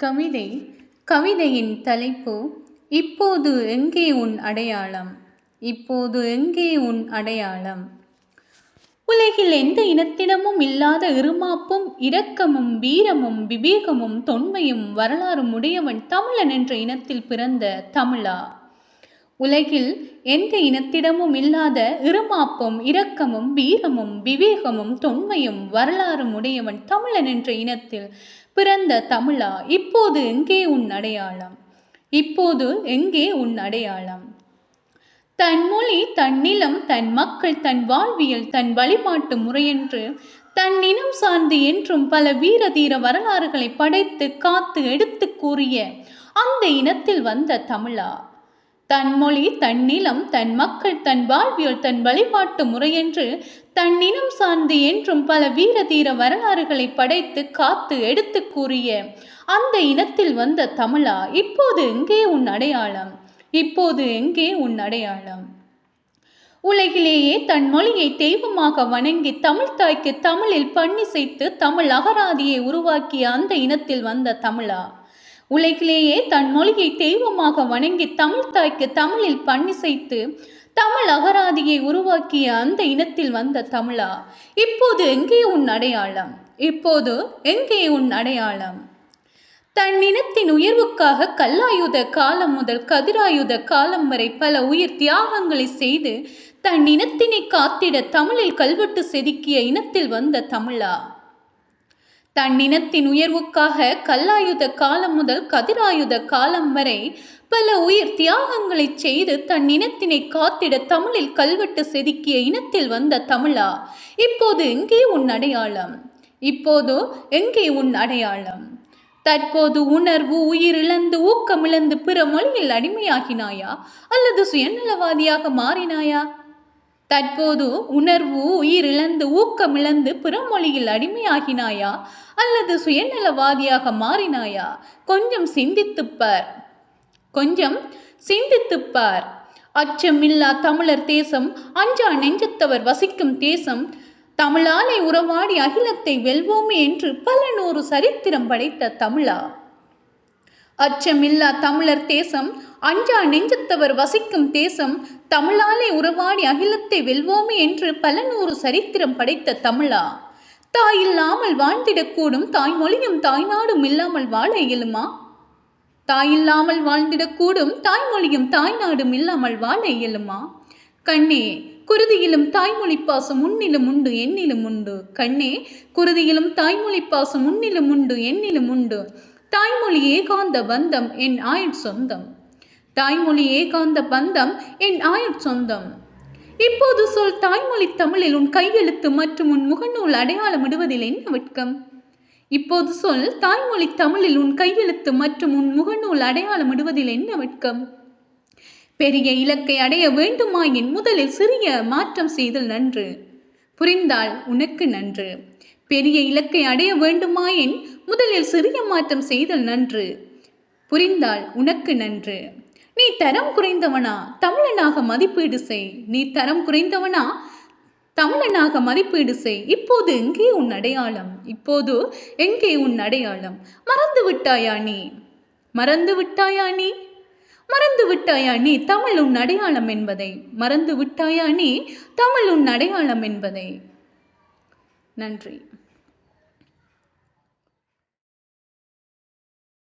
கவிதை கவிதையின் தலைப்பு இப்போது எங்கே உன் அடையாளம்? இப்போது எங்கே உன் அடையாளம்? உலகில் எந்த இனத்திடமும் இல்லாத இருமாப்பும் இரக்கமும் வீரமும் விவேகமும் தொன்மையும் வரலாறும் உடையவன் தமிழன் என்ற இனத்தில் பிறந்த தமிழா? உலகில் எந்த இனத்திடமும் இல்லாத இருமாப்பும் இரக்கமும் வீரமும் விவேகமும் தொன்மையும் வரலாறும் உடையவன் தமிழன் என்ற இனத்தில் பிறந்த தமிழா? இப்போது எங்கே உன் அடையாளம்? இப்போது எங்கே உன் அடையாளம்? தன் மொழி தன் நிலம் தன் மக்கள் தன் வாழ்வியல் தன் வழிபாட்டு முறையென்று தன் இனம் சார்ந்து என்றும் பல வீர தீர வரலாறுகளை படைத்து காத்து எடுத்து கூறிய அந்த இனத்தில் வந்த தமிழா? தன் மொழி தன் நிலம் தன் மக்கள் தன் வாழ்வியல் தன் வழிபாட்டு முறையென்று தன்னினம் சார்ந்து என்றும் பல வீர தீர வரலாறுகளை படைத்து காத்து எடுத்து கூறிய அந்த இனத்தில் வந்த தமிழா இப்போது எங்கே உன் அடையாளம்? இப்போது எங்கே உன் அடையாளம்? உலகிலேயே தன் மொழியை தெய்வமாக வணங்கி தமிழ் தாய்க்கு தமிழில் பண்ணிசைத்து தமிழ் அகராதியை உருவாக்கிய அந்த இனத்தில் வந்த தமிழா உலகிலேயே தன் மொழியை தெய்வமாக வணங்கி தமிழ் தாய்க்கு தமிழில் பண்ணிசைத்து தமிழ் அகராதியை உருவாக்கிய அந்த இனத்தில் வந்த தமிழா? இப்போது எங்கே உன் அடையாளம்? இப்போது எங்கே உன் அடையாளம்? தன் இனத்தின் உயர்வுக்காக கல்லாயுத காலம் முதல் கதிராயுத காலம் வரை பல உயிர் தியாகங்களை செய்து தன் இனத்தினை காத்திட தமிழில் கல்வெட்டு செதுக்கிய இனத்தில் வந்த தமிழா? தன் இனத்தின் உயர்வுக்காக கல்லாயுத காலம் முதல் கதிராயுத காலம் வரை பல உயிர் தியாகங்களை செய்து தன் இனத்தினை காத்திட தமிழில் கல்வெட்டு செதுக்கிய இனத்தில் வந்த தமிழா? இப்போது எங்கே உன் அடையாளம்? இப்போது எங்கே உன் அடையாளம்? தற்போது உணர்வு உயிரிழந்து ஊக்கமிழந்து பிற மொழியில் அடிமையாகினாயா? அல்லது சுயநலவாதியாக மாறினாயா? தற்போது உணர்வு உயிரிழந்து ஊக்கமிழந்து பிறமொழியில் அடிமையாகினாயா? அல்லது சுயநலவாதியாக மாறினாயா? கொஞ்சம் சிந்தித்துப்பார் கொஞ்சம் சிந்தித்துப்பார் அச்சமில்லா தமிழர் தேசம் அஞ்சா நெஞ்சத்தவர் வசிக்கும் தேசம் தமிழாலை உறவாடி அகிலத்தை வெல்வோமே என்று பல நூறு சரித்திரம் படைத்த தமிழா? அச்சமில்லா தமிழர் தேசம் அஞ்சா நெஞ்சத்தவர் வசிக்கும் தேசம் தமிழாலே உறவாடி அகிலத்தை வெல்வோமே என்று பல நூறு சரித்திரம் படைத்த தமிழா. தாய் இல்லாமல் வாழ்ந்திடக்கூடும் தாய்மொழியும் தாய்நாடும் இல்லாமல் வாழ இயலுமா? தாய் இல்லாமல் வாழ்ந்திடக்கூடும் தாய்மொழியும் தாய்நாடும் இல்லாமல் வாழ இயலுமா? கண்ணே குருதியிலும் தாய்மொழி பாசம் உன்னிலும் உண்டு என்னிலும் உண்டு. கண்ணே குருதியிலும் தாய்மொழி பாசம் உன்னிலும் உண்டு என்னிலும் உண்டு. தாய்மொழியே காந்த பந்தம் என் ஆயுட் சொந்தம். தாய்மொழி காந்த பந்தம் என் ஆயுட் சொந்தம். இப்போது சொல் தாய்மொழி தமிழில் உன் கையெழுத்து மற்றும் உன் முகநூல் அடையாளம் இடுவதில் என்ன வெட்கம்? இப்போது சொல் தாய்மொழி தமிழில் உன் கையெழுத்து மற்றும் உன் முகநூல் அடையாளம் இடுவதில் என்ன வெட்கம்? பெரிய இலக்கை அடைய வேண்டுமாயின் முதலில் சிறிய மாற்றம் செய்தல் நன்று. புரிந்தால் உனக்கு நன்று. பெரிய இலக்கை அடைய வேண்டுமாயின் முதலில் சிறிய மாற்றம் செய்தல் நன்று. புரிந்தால் உனக்கு நன்று. நீ தரம் குறைந்தவனா தமிழனாக மதிப்பீடு செய். நீ தரம் குறைந்தவனா தமிழனாக மதிப்பீடு செய். இப்போது எங்கே உன் அடையாளம்? இப்போது எங்கே உன் அடையாளம்? மறந்து விட்டாயா நீ? மறந்து விட்டாயா நீ? மறந்து விட்டாயா நீ தமிழ் உன் அடையாளம் என்பதை? மறந்து விட்டாயா நீ தமிழ் உன் அடையாளம் என்பதை? நன்றி.